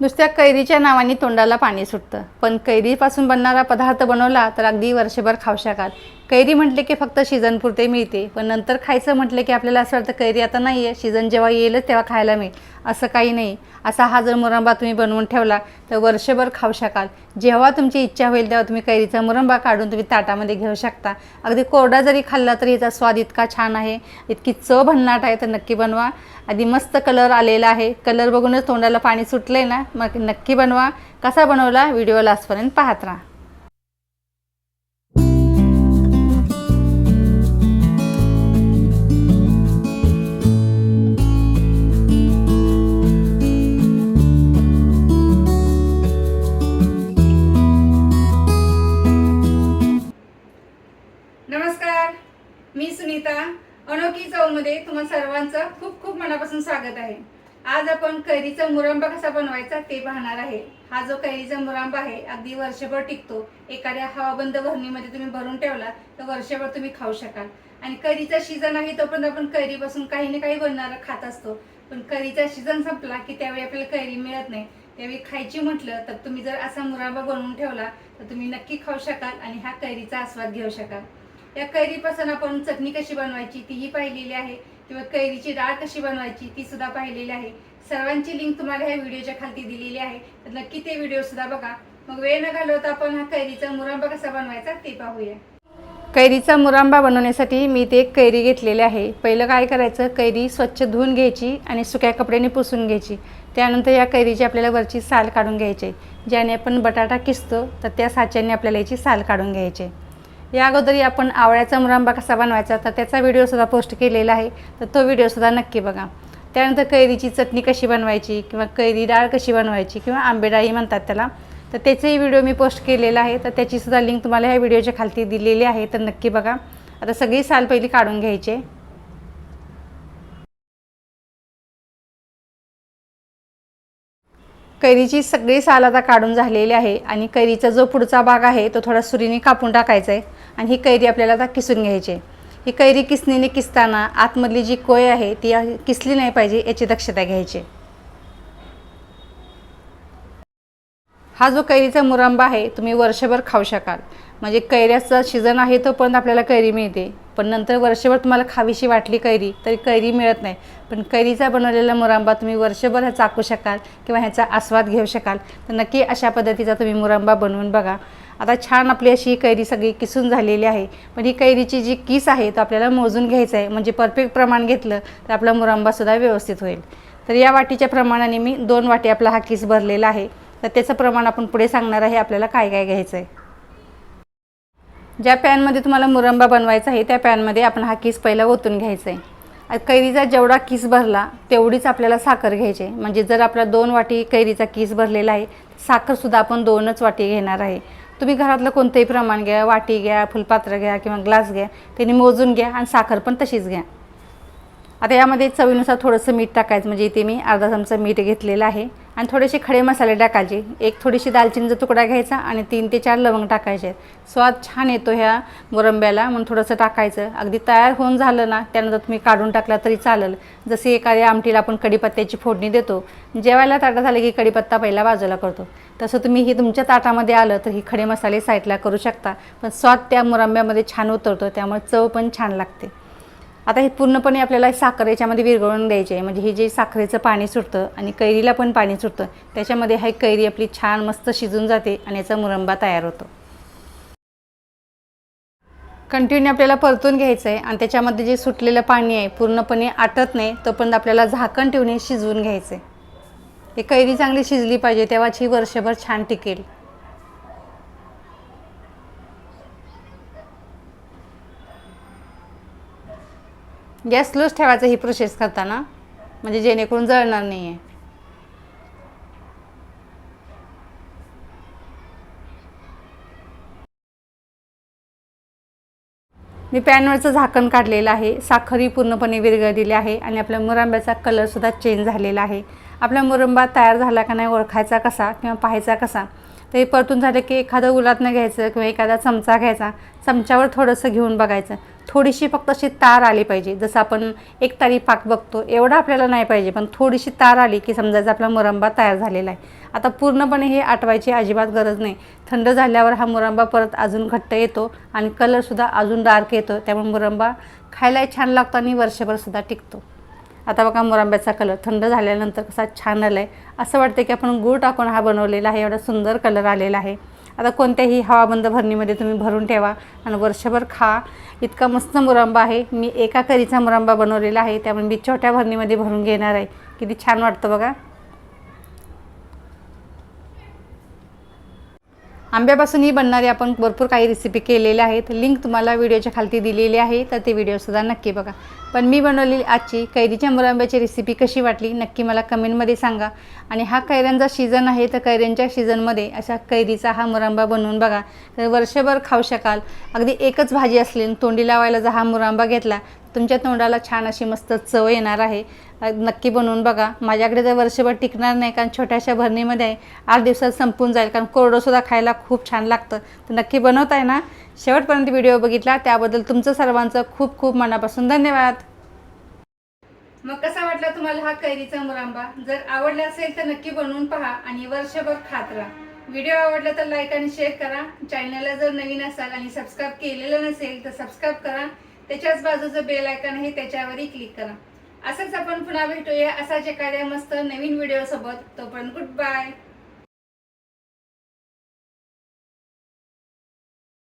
नुसत्या कैरीच्या नावाने तोंडाला पाणी सुटतं. पण कैरीपासून बनणारा पदार्थ बनवला तर अगदी वर्षभर खाऊ शकाल. कैरी म्हटले की फक्त सीझनपुरते मिळते. पण नंतर खायचं म्हटलं की आपल्याला असं वाटतं कैरी आता नाही आहे सीझन जेव्हा येईलच तेव्हा खायला मिळेल. असं काही नाही. असा हा जर मुरंबा तुम्ही बनवून ठेवला तर वर्षभर खाऊ शकाल. जेव्हा तुमची इच्छा होईल तेव्हा तुम्ही कैरीचा मुरंबा काढून तुम्ही ताटामध्ये घेऊ शकता. अगदी कोरडा जरी खाल्ला तरी याचा स्वाद इतका छान आहे इतकी चव भन्नाट आहे तर नक्की बनवा. आधी मस्त कलर आलेला आहे. कलर बघूनच तोंडाला पाणी सुटलं आहे ना मग नक्की बनवा. कसा बनवला? व्हिडिओ लास्टपर्यंत पाहत राहा. अनोखी चौमध्ये तुम्हा सर्वांचं खूप खूप मनापासून स्वागत आहे. आज आपण कैरीचा मुरंबा कसा बनवायचा ते पाहणार आहे. हा जो कैरीचा मुरंबा आहे अगदी वर्षभर टिकतो. एखाद्या हवाबंद भरणीमध्ये तुम्ही भरून ठेवला तर वर्षभर तुम्ही खाऊ शकाल. आणि कैरीचा सीझन आहे तोपर्यंत आपण कैरीपासून काही ना काही बनणार खात असतो. पण कैरीचा सीझन संपला की त्यावेळी आपल्याला कैरी मिळत नाही. त्यावेळी खायची म्हटलं तर तुम्ही जर असा मुरांबा बनवून ठेवला तर तुम्ही नक्की खाऊ शकाल आणि हा कैरीचा आस्वाद घेऊ शकाल. या कैरीपासून आपण चटणी कशी बनवायची तीही पाहिलेली आहे. किंवा कैरीची डाळ कशी बनवायची ती सुद्धा पाहिलेली आहे. सर्वांची लिंक तुम्हाला ह्या व्हिडिओच्या खालती दिलेली आहे. तर नक्की ते व्हिडिओ सुद्धा बघा. मग वेळ न घालवता आपण हा कैरीचा मुरांबा कसा बनवायचा ते पाहूया. कैरीचा मुरांबा बनवण्यासाठी मी ते एक कैरी घेतलेली आहे. पहिलं काय करायचं कैरी स्वच्छ धुवून घ्यायची आणि सुक्या कपड्याने पुसून घ्यायची. त्यानंतर या कैरीची आपल्याला वरची साल काढून घ्यायची. ज्याने आपण बटाटा किसतो तर त्या साच्याने आपल्याला याची साल काढून घ्यायची. या अगोदरी आपण आवळ्याचा मुरांबा कसा बनवायचा तर त्याचा व्हिडिओसुद्धा पोस्ट केलेला आहे. तर तो व्हिडिओसुद्धा नक्की बघा. त्यानंतर कैरीची चटणी कशी बनवायची किंवा कैरी डाळ कशी बनवायची किंवा आंबेडाळी म्हणतात त्याला तर त्याचेही व्हिडिओ मी पोस्ट केलेला आहे. तर त्याचीसुद्धा लिंक तुम्हाला ह्या व्हिडिओच्या खालती दिलेली आहे. तर नक्की बघा. आता सगळी साल पहिली काढून घ्यायची. कैरीची सगळी साल आता काढून झालेली आहे आणि कैरीचा जो पुढचा भाग आहे तो थोडा सुरीने कापून टाकायचा आहे. आणि ही कैरी आपल्याला आता किसून घ्यायची आहे. ही कैरी किसणीने किसताना आतमधली जी कोय आहे ती किसली नाही पाहिजे याची दक्षता घ्यायची हा जो कैरीचा मुरंबा आहे तुम्ही वर्षभर खाऊ शकाल. म्हणजे कैऱ्याचा सीझन आहे तोपर्यंत आपल्याला कैरी मिळते. पण नंतर वर्षभर तुम्हाला खावीशी वाटली कैरी तरी कैरी मिळत नाही. पण कैरीचा बनवलेला मुरंबा तुम्ही वर्षभर ह्या चाकू शकाल किंवा ह्याचा आस्वाद घेऊ शकाल. तर नक्की अशा पद्धतीचा तुम्ही मुरंबा बनवून बघा. आता छान आपली अशी कैरी सगळी किसून झालेली आहे. पण ही कैरीची जी किस आहे तो आपल्याला मोजून घ्यायचं आहे. म्हणजे परफेक्ट प्रमाण घेतलं तर आपला मुरांबासुद्धा व्यवस्थित होईल. तर या वाटीच्या प्रमाणाने मी दोन वाटी आपला हा किस भरलेला आहे. तर त्याचं प्रमाण आपण पुढे सांगणार आहे आपल्याला काय काय घ्यायचं आहे. ज्या पॅनमध्ये तुम्हाला मुरंबा बनवायचा आहे त्या पॅनमध्ये आपण हा किस पहिला ओतून घ्यायचा आहे. कैरीचा जेवढा किस भरला तेवढीच आपल्याला साखर घ्यायची आहे. म्हणजे जर आपला दोन वाटी कैरीचा किस भरलेला आहे साखरसुद्धा आपण दोनच वाटी घेणार आहे. तुम्ही घरातलं कोणतंही प्रमाण घ्या वाटी घ्या फुलपात्र घ्या किंवा ग्लास घ्या त्यांनी मोजून घ्या आणि साखर पण तशीच घ्या. आता यामध्ये चवीनुसार थोडंसं मीठ टाकायचं म्हणजे इथे मी अर्धा चमचा मीठ घेतलेलं आहे. आणि थोडेसे खडे मसाले टाकायचे. एक थोडीशी दालचिनीचा तुकडा घ्यायचा आणि तीन ते चार लवंग टाकायचे. स्वाद छान येतो ह्या मुरंब्याला म्हणून थोडंसं टाकायचं. अगदी तयार होऊन झालं ना त्यानंतर तुम्ही काढून टाकला तरी चालेल. जसे एखाद्या आमटीला आपण कढीपत्त्याची फोडणी देतो. जेवायला ताटा झालं की कढीपत्ता पहिला बाजूला करतो. तसं तुम्ही हे तुमच्या ताटामध्ये आलं तर ही खडे मसाले साईडला करू शकता. पण स्वाद त्या मुरंब्यामध्ये छान उतरतो त्यामुळे चव पण छान लागते. आता हे पूर्णपणे आपल्याला साखर याच्यामध्ये विरघळून द्यायचे आहे. म्हणजे हे जे साखरेचं पाणी सुटतं आणि कैरीला पण पाणी सुटतं त्याच्यामध्ये हा कैरी आपली छान मस्त शिजून जाते आणि याचा मुरंबा तयार होतो. कंटिन्यू आपल्याला परतून घ्यायचं आहे आणि त्याच्यामध्ये जे सुटलेलं पाणी आहे पूर्णपणे आटत नाही तोपर्यंत आपल्याला झाकण ठेवून हे शिजवून घ्यायचं आहे. हे कैरी चांगली शिजली पाहिजे तेव्हाच ही वर्षभर छान टिकेल. गॅस स्लोच ठेवायचं ही प्रोसेस करताना म्हणजे जेणेकरून जळणार नाही आहे मी पॅनवरचं झाकण काढलेलं आहे साखरही पूर्णपणे विरघळलेली आहे आणि आपल्या मुरंब्याचा कलरसुद्धा चेंज झालेला आहे. आपला मुरंबा तयार झाला का नाही ओळखायचा कसा किंवा पाहायचा कसा? तर हे परतून झालं की एखादं उलातनं घ्यायचं किंवा एखादा चमचा घ्यायचा चमच्यावर थोडंसं घेऊन बघायचं. थोडीशी फक्त अशी तार आली पाहिजे. जसं आपण एक तारी पाक बघतो एवढं आपल्याला नाही पाहिजे पण थोडीशी तार आली की समजायचं आपला मुरंबा तयार झालेला आहे. आता पूर्णपणे हे आटवायची अजिबात गरज नाही. थंड झाल्यावर हा मुरंबा परत अजून घट्ट येतो आणि कलरसुद्धा अजून डार्क येतो. त्यामुळे मुरंबा खायलाही छान लागतो आणि वर्षभरसुद्धा टिकतो. आता बघा मुरंब्याचा कलर थंड झाल्यानंतर कसा छान आला आहे असं वाटतं की आपण गूळ टाकून हा बनवलेला आहे. एवढा सुंदर कलर आलेला आहे. आता कोणत्याही हवाबंद भरणीमध्ये तुम्ही भरून ठेवा आणि वर्षभर खा. इतका मस्त मुरंबा आहे. मी एका करीचा मुरंबा बनवलेला आहे. त्यामुळे मी छोट्या भरणीमध्ये भरून घेणार आहे. किती छान वाटतं बघा. आंब्यापासूनही बनणारे आपण भरपूर काही रेसिपी केलेल्या आहेत. लिंक तुम्हाला व्हिडिओच्या खालती दिलेली आहे तर ते व्हिडिओसुद्धा नक्की बघा. पण मी बनवलेली आजची कैरीच्या मुलांब्याची रेसिपी कशी वाटली नक्की मला कमेंटमध्ये सांगा. आणि हा कैऱ्यांचा सीझन आहे तर कैऱ्यांच्या सीझनमध्ये अशा कैरीचा हा मुरांबा बनवून बघा. तर वर्षभर खाऊ शकाल. अगदी एकच भाजी असली तोंडी लावायला जर हा मुरांबा घेतला तुमच्या तोंडाला छान अशी मस्त चव येणार आहे. नक्की बनवून बघा. माझ्याकडे तर वर्षभर टिकणार नाही कारण छोट्याशा भरणीमध्ये आहे. आठ दिवसात संपून जाईल कारण कोरडंसुद्धा खायला खूप छान लागतं. तर नक्की बनवताय ना? शेवटपर्यंत व्हिडिओ बघितला. त्याबद्दल तुमचं सर्वांचं खूप खूप मनापासून धन्यवाद. मग कसा वाटला तुम्हाला हा कैरीचा मुरांबा? जर आवडला असेल तर नक्की बनवून पहा आणि वर्षभर खात राहा. व्हिडिओ आवडला तर लाईक आणि शेअर करा. चॅनलला जर नवीन असाल आणि सबस्क्राईब केलेलं नसेल तर सबस्क्राईब करा. त्याच्याच बाजूचं बेल आयकन आहे त्याच्यावरही क्लिक करा. असंच आपण पुन्हा भेटूया. असाच एखाद्या मस्त नवीन व्हिडिओ सोबत. तोपर्यंत गुड बाय